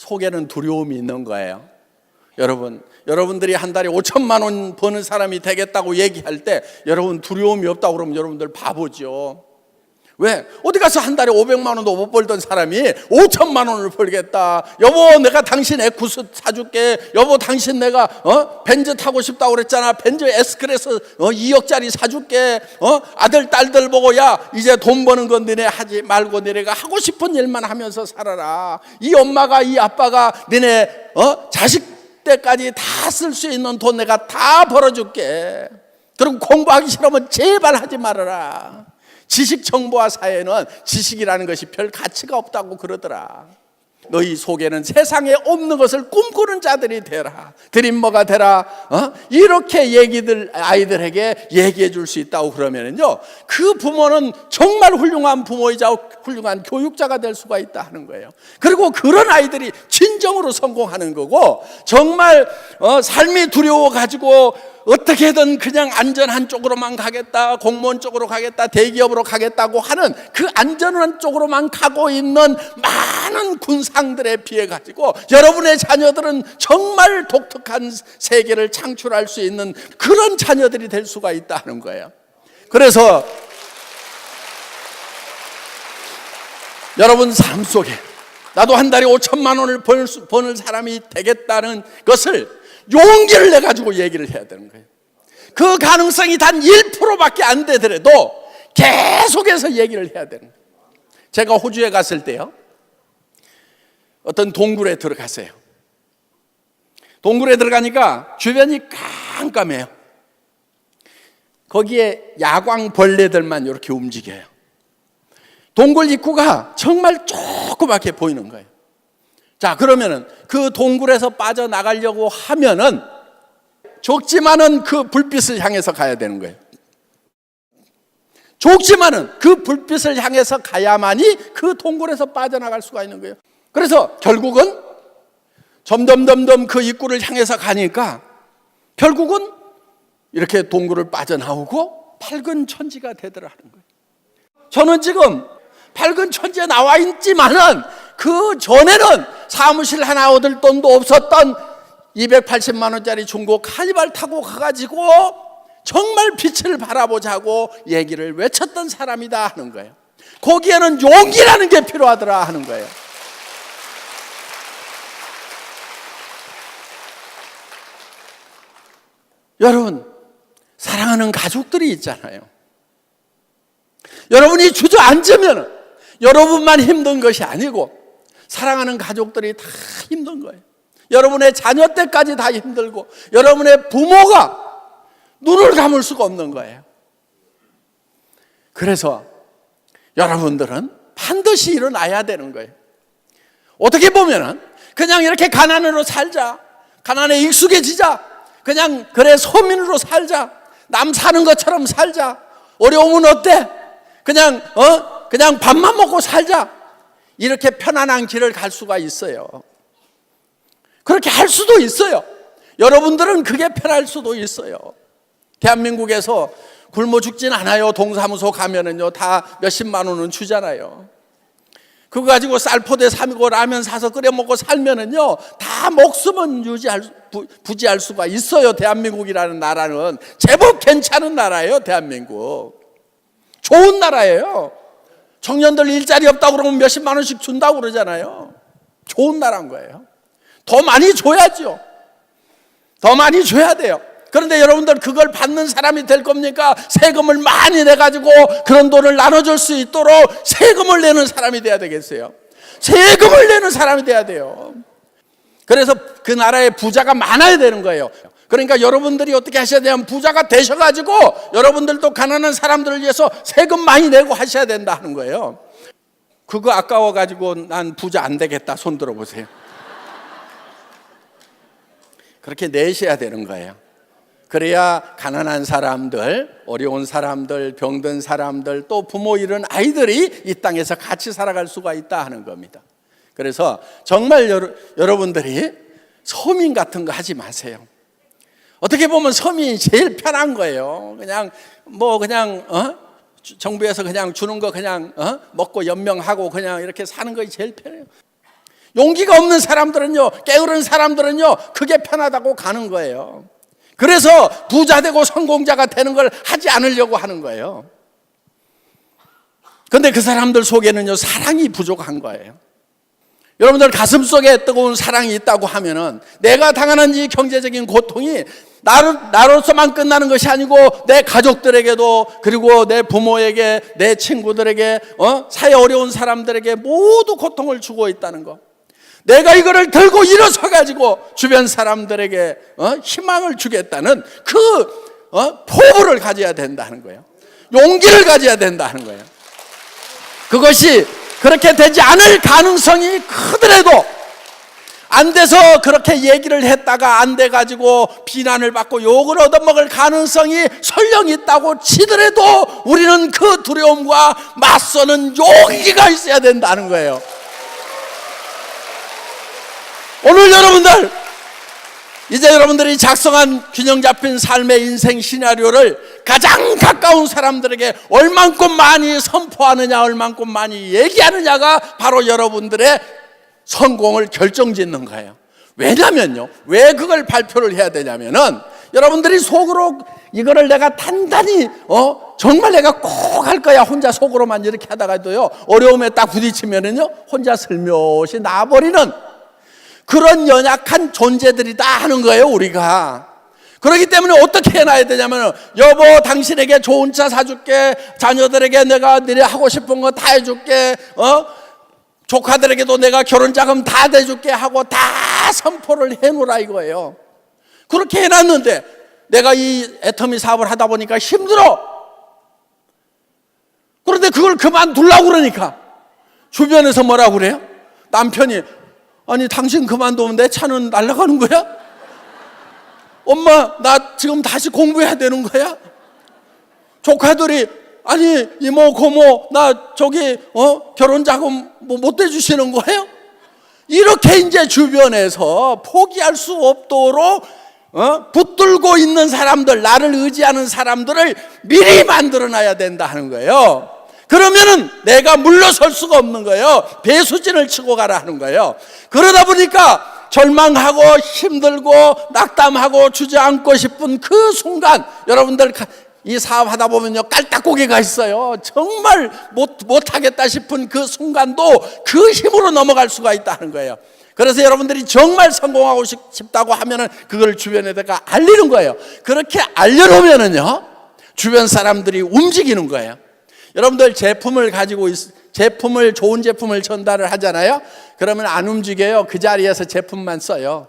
속에는 두려움이 있는 거예요. 여러분, 여러분들이 한 달에 5천만 원 버는 사람이 되겠다고 얘기할 때 여러분 두려움이 없다고 그러면 여러분들 바보죠. 왜? 어디 가서 한 달에 500만 원도 못 벌던 사람이 5천만 원을 벌겠다. 여보, 내가 당신 에쿠스 사줄게. 여보, 당신 내가 어 벤즈 타고 싶다고 그랬잖아. 벤즈 에스크레스 어 2억짜리 사줄게. 어 아들 딸들 보고 야 이제 돈 버는 건 너네 하지 말고 너네가 하고 싶은 일만 하면서 살아라. 이 엄마가 이 아빠가 너네 어 자식 때까지 다 쓸 수 있는 돈 내가 다 벌어줄게. 그리고 공부하기 싫으면 제발 하지 말아라. 지식 정보화 사회는 지식이라는 것이 별 가치가 없다고 그러더라. 너희 속에는 세상에 없는 것을 꿈꾸는 자들이 되라. 드림머가 되라. 어? 이렇게 얘기들 아이들에게 얘기해 줄 수 있다고 그러면은요. 그 부모는 정말 훌륭한 부모이자 훌륭한 교육자가 될 수가 있다 하는 거예요. 그리고 그런 아이들이 진정으로 성공하는 거고 정말 어, 삶이 두려워 가지고 어떻게든 그냥 안전한 쪽으로만 가겠다, 공무원 쪽으로 가겠다, 대기업으로 가겠다고 하는 그 안전한 쪽으로만 가고 있는 많은 군상들에 비해 가지고 여러분의 자녀들은 정말 독특한 세계를 창출할 수 있는 그런 자녀들이 될 수가 있다 하는 거예요. 그래서 여러분 삶 속에 나도 한 달에 5천만 원을 버는 사람이 되겠다는 것을 용기를 내 가지고 얘기를 해야 되는 거예요. 그 가능성이 단 1%밖에 안 되더라도 계속해서 얘기를 해야 되는 거예요. 제가 호주에 갔을 때요. 어떤 동굴에 들어갔어요. 동굴에 들어가니까 주변이 깜깜해요. 거기에 야광 벌레들만 이렇게 움직여요. 동굴 입구가 정말 조그맣게 보이는 거예요. 자, 그러면은 그 동굴에서 빠져나가려고 하면은 좁지만은 그 불빛을 향해서 가야 되는 거예요. 좁지만은 그 불빛을 향해서 가야만이 그 동굴에서 빠져나갈 수가 있는 거예요. 그래서 결국은 점점 점점 그 입구를 향해서 가니까 결국은 이렇게 동굴을 빠져나오고 밝은 천지가 되더라는 거예요. 저는 지금 밝은 천지에 나와 있지만은 그 전에는 사무실 하나 얻을 돈도 없었던 280만 원짜리 중고 카니발 타고 가가지고 정말 빛을 바라보자고 얘기를 외쳤던 사람이다 하는 거예요. 거기에는 용기라는 게 필요하더라 하는 거예요. 여러분, 사랑하는 가족들이 있잖아요. 여러분이 주저앉으면 여러분만 힘든 것이 아니고 사랑하는 가족들이 다 힘든 거예요. 여러분의 자녀 때까지 다 힘들고 여러분의 부모가 눈을 감을 수가 없는 거예요. 그래서 여러분들은 반드시 일어나야 되는 거예요. 어떻게 보면은 그냥 이렇게 가난으로 살자. 가난에 익숙해지자. 그냥 그래 소민으로 살자. 남 사는 것처럼 살자. 어려우면 어때? 그냥 어 그냥 밥만 먹고 살자. 이렇게 편안한 길을 갈 수가 있어요. 그렇게 할 수도 있어요. 여러분들은 그게 편할 수도 있어요. 대한민국에서 굶어 죽진 않아요. 동사무소 가면은요 다 몇십만 원은 주잖아요. 그거 가지고 쌀포대 사고 라면 사서 끓여 먹고 살면은요 다 목숨은 유지할 부지할 수가 있어요. 대한민국이라는 나라는 제법 괜찮은 나라예요. 대한민국 좋은 나라예요. 청년들 일자리 없다고 그러면 몇십만 원씩 준다고 그러잖아요. 좋은 나라인 거예요. 더 많이 줘야죠. 더 많이 줘야 돼요. 그런데 여러분들 그걸 받는 사람이 될 겁니까? 세금을 많이 내가지고 그런 돈을 나눠줄 수 있도록 세금을 내는 사람이 돼야 되겠어요. 세금을 내는 사람이 돼야 돼요. 그래서 그 나라에 부자가 많아야 되는 거예요. 그러니까 여러분들이 어떻게 하셔야 되냐면 부자가 되셔가지고 여러분들도 가난한 사람들을 위해서 세금 많이 내고 하셔야 된다 하는 거예요. 그거 아까워가지고 난 부자 안 되겠다 손 들어보세요. 그렇게 내셔야 되는 거예요. 그래야 가난한 사람들, 어려운 사람들, 병든 사람들, 또 부모 잃은 아이들이 이 땅에서 같이 살아갈 수가 있다 하는 겁니다. 그래서 정말 여러, 여러분들이 서민 같은 거 하지 마세요. 어떻게 보면 서민이 제일 편한 거예요. 그냥 뭐 그냥 어? 주- 정부에서 그냥 주는 거 그냥 어? 먹고 연명하고 그냥 이렇게 사는 것이 제일 편해요. 용기가 없는 사람들은요, 게으른 사람들은요, 그게 편하다고 가는 거예요. 그래서 부자 되고 성공자가 되는 걸 하지 않으려고 하는 거예요. 근데 그 사람들 속에는요, 사랑이 부족한 거예요. 여러분들 가슴 속에 뜨거운 사랑이 있다고 하면은 내가 당하는 이 경제적인 고통이 나로, 나로서만 끝나는 것이 아니고 내 가족들에게도 그리고 내 부모에게 내 친구들에게 어? 사회 어려운 사람들에게 모두 고통을 주고 있다는 거. 내가 이거를 들고 일어서 가지고 주변 사람들에게 어? 희망을 주겠다는 그 어? 포부를 가져야 된다는 거예요. 용기를 가져야 된다는 거예요. 그것이 그렇게 되지 않을 가능성이 크더라도 안 돼서 그렇게 얘기를 했다가 안 돼 가지고 비난을 받고 욕을 얻어먹을 가능성이 설령 있다고 치더라도 우리는 그 두려움과 맞서는 용기가 있어야 된다는 거예요. 오늘 여러분들 이제 여러분들이 작성한 균형 잡힌 삶의 인생 시나리오를 가장 가까운 사람들에게 얼만큼 많이 선포하느냐, 얼만큼 많이 얘기하느냐가 바로 여러분들의 성공을 결정짓는 거예요. 왜냐면요. 왜 그걸 발표를 해야 되냐면은 여러분들이 속으로 이거를 내가 단단히 어 정말 내가 꼭 할 거야 혼자 속으로만 이렇게 하다가도요 어려움에 딱 부딪히면은요 혼자 슬며시 나버리는 그런 연약한 존재들이다 하는 거예요, 우리가. 그렇기 때문에 어떻게 해놔야 되냐면, 여보, 당신에게 좋은 차 사줄게. 자녀들에게 내가 너네 하고 싶은 거 다 해줄게. 어? 조카들에게도 내가 결혼 자금 다 대줄게 하고 다 선포를 해놓으라 이거예요. 그렇게 해놨는데, 내가 이 애터미 사업을 하다 보니까 힘들어. 그런데 그걸 그만두려고 그러니까. 주변에서 뭐라고 그래요? 남편이 아니 당신 그만두면 내 차는 날아가는 거야? 엄마 나 지금 다시 공부해야 되는 거야? 조카들이 아니 이모 고모 나 저기 어 결혼 자금 뭐못 대주시는 거예요? 이렇게 이제 주변에서 포기할 수 없도록 어? 붙들고 있는 사람들 나를 의지하는 사람들을 미리 만들어놔야 된다 하는 거예요. 그러면은 내가 물러설 수가 없는 거예요. 배수진을 치고 가라 하는 거예요. 그러다 보니까 절망하고 힘들고 낙담하고 주저앉고 싶은 그 순간 여러분들 이 사업 하다 보면요 깔딱고개가 있어요. 정말 못 못하겠다 싶은 그 순간도 그 힘으로 넘어갈 수가 있다는 거예요. 그래서 여러분들이 정말 성공하고 싶다고 하면은 그걸 주변에다가 알리는 거예요. 그렇게 알려놓으면은요 주변 사람들이 움직이는 거예요. 여러분들 제품을 가지고 있, 제품을 좋은 제품을 전달을 하잖아요. 그러면 안 움직여요. 그 자리에서 제품만 써요.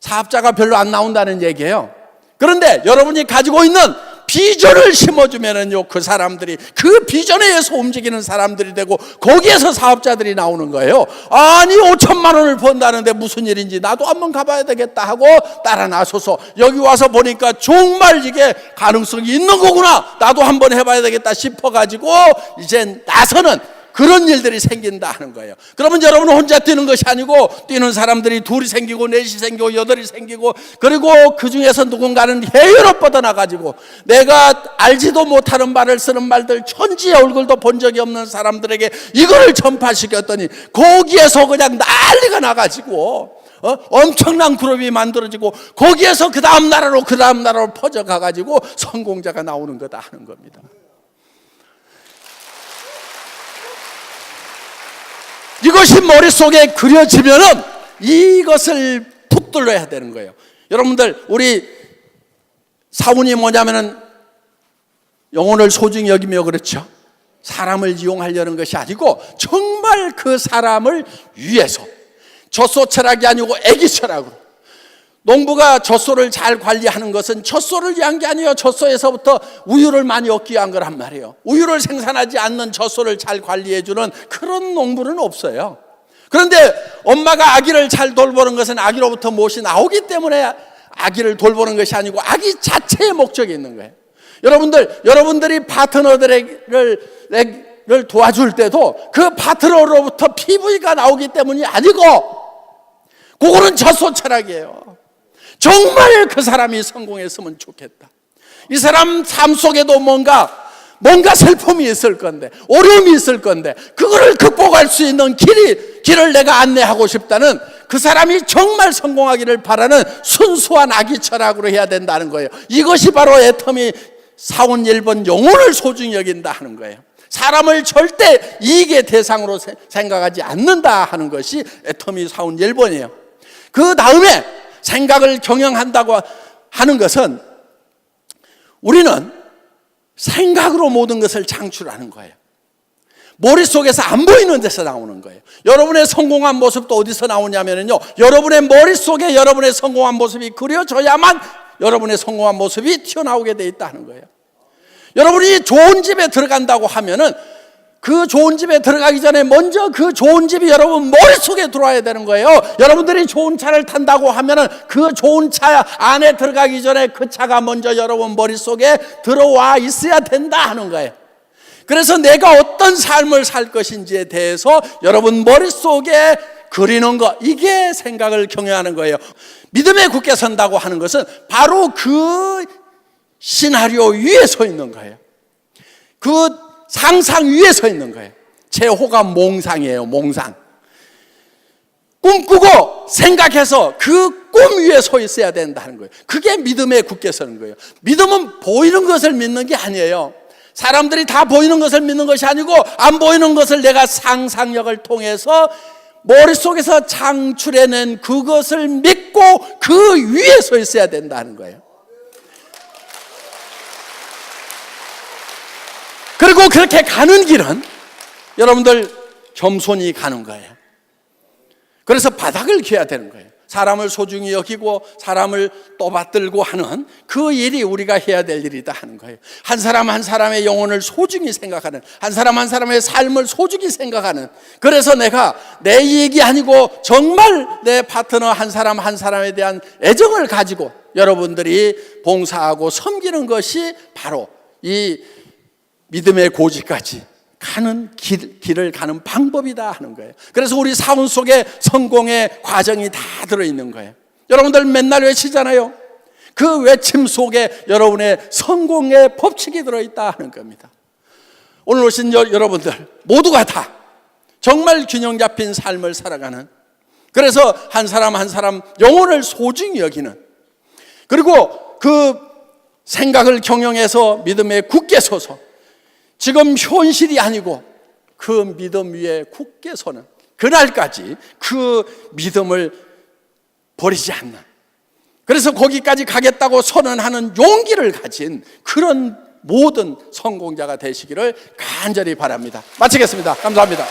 사업자가 별로 안 나온다는 얘기예요. 그런데 여러분이 가지고 있는 비전을 심어주면은요, 그 사람들이 그 비전에 의해서 움직이는 사람들이 되고 거기에서 사업자들이 나오는 거예요. 아니, 5천만 원을 번다는데 무슨 일인지 나도 한번 가봐야 되겠다 하고 따라 나서서 여기 와서 보니까 정말 이게 가능성이 있는 거구나. 나도 한번 해봐야 되겠다 싶어가지고 이제 나서는 그런 일들이 생긴다 하는 거예요. 그러면 여러분은 혼자 뛰는 것이 아니고 뛰는 사람들이 둘이 생기고 넷이 생기고 여덟이 생기고 그리고 그 중에서 누군가는 해외로 뻗어나가지고 내가 알지도 못하는 말을 쓰는 말들 천지의 얼굴도 본 적이 없는 사람들에게 이거를 전파시켰더니 거기에서 그냥 난리가 나가지고 어? 엄청난 그룹이 만들어지고 거기에서 그 다음 나라로 그 다음 나라로 퍼져가가지고 성공자가 나오는 거다 하는 겁니다. 이것이 머릿속에 그려지면은 이것을 붙들어야 되는 거예요. 여러분들, 우리 사원이 뭐냐면은 영혼을 소중히 여기며 그렇죠. 사람을 이용하려는 것이 아니고 정말 그 사람을 위해서 젖소 철학이 아니고 애기 철학으로 농부가 젖소를 잘 관리하는 것은 젖소를 위한 게 아니에요. 젖소에서부터 우유를 많이 얻기 위한 거란 말이에요. 우유를 생산하지 않는 젖소를 잘 관리해주는 그런 농부는 없어요. 그런데 엄마가 아기를 잘 돌보는 것은 아기로부터 무엇이 나오기 때문에 아기를 돌보는 것이 아니고 아기 자체의 목적이 있는 거예요. 여러분들, 여러분들이 파트너들을 도와줄 때도 그 파트너로부터 PV가 나오기 때문이 아니고 그거는 젖소 철학이에요. 정말 그 사람이 성공했으면 좋겠다. 이 사람 삶 속에도 뭔가 뭔가 슬픔이 있을 건데 어려움이 있을 건데 그거를 극복할 수 있는 길이 길을 내가 안내하고 싶다는 그 사람이 정말 성공하기를 바라는 순수한 아기 철학으로 해야 된다는 거예요. 이것이 바로 애텀이 사원 1번 영혼을 소중히 여긴다 하는 거예요. 사람을 절대 이익의 대상으로 세- 생각하지 않는다 하는 것이 애터미 사원 1번이에요. 그 다음에 생각을 경영한다고 하는 것은 우리는 생각으로 모든 것을 창출하는 거예요. 머릿속에서 안 보이는 데서 나오는 거예요. 여러분의 성공한 모습도 어디서 나오냐면요. 여러분의 머릿속에 여러분의 성공한 모습이 그려져야만 여러분의 성공한 모습이 튀어나오게 돼 있다는 거예요. 여러분이 좋은 집에 들어간다고 하면은 그 좋은 집에 들어가기 전에 먼저 그 좋은 집이 여러분 머릿속에 들어와야 되는 거예요. 여러분들이 좋은 차를 탄다고 하면은 그 좋은 차 안에 들어가기 전에 그 차가 먼저 여러분 머릿속에 들어와 있어야 된다 하는 거예요. 그래서 내가 어떤 삶을 살 것인지에 대해서 여러분 머릿속에 그리는 것, 이게 생각을 경영하는 거예요. 믿음에 굳게 선다고 하는 것은 바로 그 시나리오 위에 서 있는 거예요. 그 상상 위에 서 있는 거예요. 제 호가 몽상이에요, 몽상. 꿈꾸고 생각해서 그 꿈 위에 서 있어야 된다는 거예요. 그게 믿음에 굳게 서는 거예요. 믿음은 보이는 것을 믿는 게 아니에요. 사람들이 다 보이는 것을 믿는 것이 아니고 안 보이는 것을 내가 상상력을 통해서 머릿속에서 창출해낸 그것을 믿고 그 위에 서 있어야 된다는 거예요. 그리고 그렇게 가는 길은 여러분들 겸손히 가는 거예요. 그래서 바닥을 기해야 되는 거예요. 사람을 소중히 여기고 사람을 떠받들고 하는 그 일이 우리가 해야 될 일이다 하는 거예요. 한 사람 한 사람의 영혼을 소중히 생각하는 한 사람 한 사람의 삶을 소중히 생각하는 그래서 내가 내 이익이 아니고 정말 내 파트너 한 사람 한 사람에 대한 애정을 가지고 여러분들이 봉사하고 섬기는 것이 바로 이 믿음의 고지까지 가는 길, 길을 가는 방법이다 하는 거예요. 그래서 우리 사원 속에 성공의 과정이 다 들어있는 거예요. 여러분들 맨날 외치잖아요. 그 외침 속에 여러분의 성공의 법칙이 들어있다 하는 겁니다. 오늘 오신 여, 여러분들 모두가 다 정말 균형 잡힌 삶을 살아가는 그래서 한 사람 한 사람 영혼을 소중히 여기는 그리고 그 생각을 경영해서 믿음에 굳게 서서 지금 현실이 아니고 그 믿음 위에 굳게 서는 그날까지 그 믿음을 버리지 않는 그래서 거기까지 가겠다고 선언하는 용기를 가진 그런 모든 성공자가 되시기를 간절히 바랍니다. 마치겠습니다. 감사합니다.